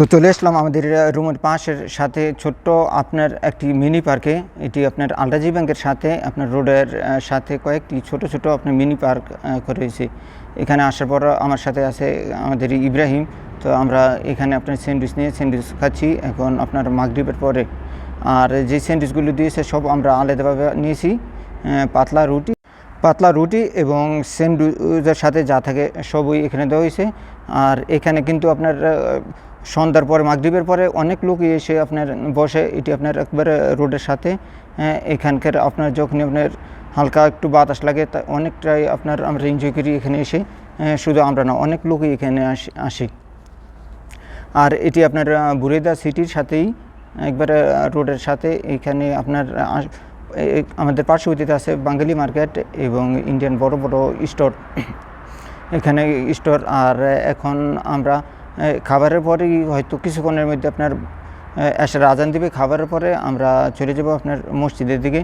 তো চলে আসলাম আমাদের রুমের পাশের সাথে ছোট্ট আপনার একটি মিনি পার্কে এটি আপনার আলরাজি ব্যাংকের সাথে, আপনার রোডের সাথে কয়েকটি ছোট ছোট আপনার মিনি পার্ক করেছে এখানে আসার পর আমার সাথে আছে আমাদের ইব্রাহিম। তো আমরা এখানে আপনার স্যান্ডউইচ নিয়ে স্যান্ডউইচ খাচ্ছি। এখন আপনার মাগরীবের পরে। আর যে স্যান্ডউইচগুলো দিয়েছে সব আমরা আলাদাভাবে নিয়েছি পাতলা রুটি পাতলা রুটি এবং স্যান্ডউইচের সাথে যা থাকে সবই এখানে দেওয়া হয়েছে। আর এখানে কিন্তু আপনার সন্ধ্যার পরে মাগরীবের পরে অনেক লোকই এসে আপনার বসে। এটি আপনার একবারে রোডের সাথে। হ্যাঁ, এখানকার আপনার যখনই আপনার হালকা একটু বাতাস লাগে তা অনেকটাই আপনার আমরা এনজয় করি এখানে এসে। হ্যাঁ, শুধু আমরা না অনেক লোকই এখানে আসি আর এটি আপনার বুরেদা সিটির সাথেই একবারে রোডের সাথে। এখানে আপনার আমাদের পার্শ্ববর্তীতে আছে বাঙালি মার্কেট এবং ইন্ডিয়ান বড় বড় স্টোর। এখানে স্টোর আর এখন আমরা খাবারের পরেই হয়তো কিছুক্ষণের মধ্যে আপনার এসার আজান দিবে। খাবারের পরে আমরা চলে যাব আপনার মসজিদের দিকে।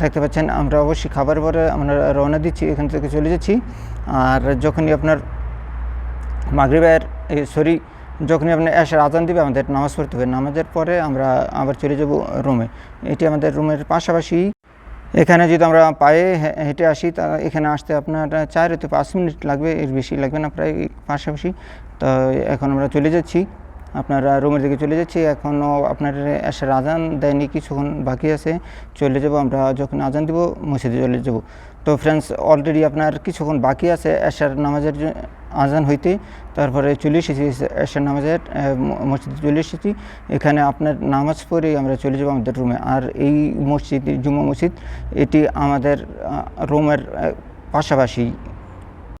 দেখতে পাচ্ছেন, আমরা অবশ্যই খাবারের পরে আমরা রওনা দিচ্ছি, এখান থেকে চলে যাচ্ছি। আর যখনই আপনার মাগরিবের সরি, যখনই আপনি এসার আজান দিবে, আমাদের নামাজ পড়তে হবে। নামাজের পরে আমরা আবার চলে যাব রুমে। এটি আমাদের রুমের পাশাপাশি এখানে যদি আমরা পায়ে হেঁটে আসি, তা এখানে আসতে আপনার চার হতে পাঁচ মিনিট লাগবে, এর বেশি লাগবে না, প্রায় পাশাপাশি। তো এখন আমরা চলে যাচ্ছি। আপনার রুমের দিকে চলে যাচ্ছি। এখনও আপনার এসার আজান দেয়নি, কিছুক্ষণ বাকি আছে। চলে যাব আমরা, যখন আজান দিব, মসজিদে চলে যাব। তো ফ্রেন্ডস অলরেডি আপনার কিছুক্ষণ বাকি আছে এসার নামাজের আজান হইতে, তারপরে চলে এসেছি এসে নামাজের মসজিদে চলে এসেছি এখানে আপনার নামাজ পড়ে আমরা চলে যাব আমাদের রুমে। আর এই মসজিদ, জুম্মা মসজিদ, এটি আমাদের রুমের পাশাপাশি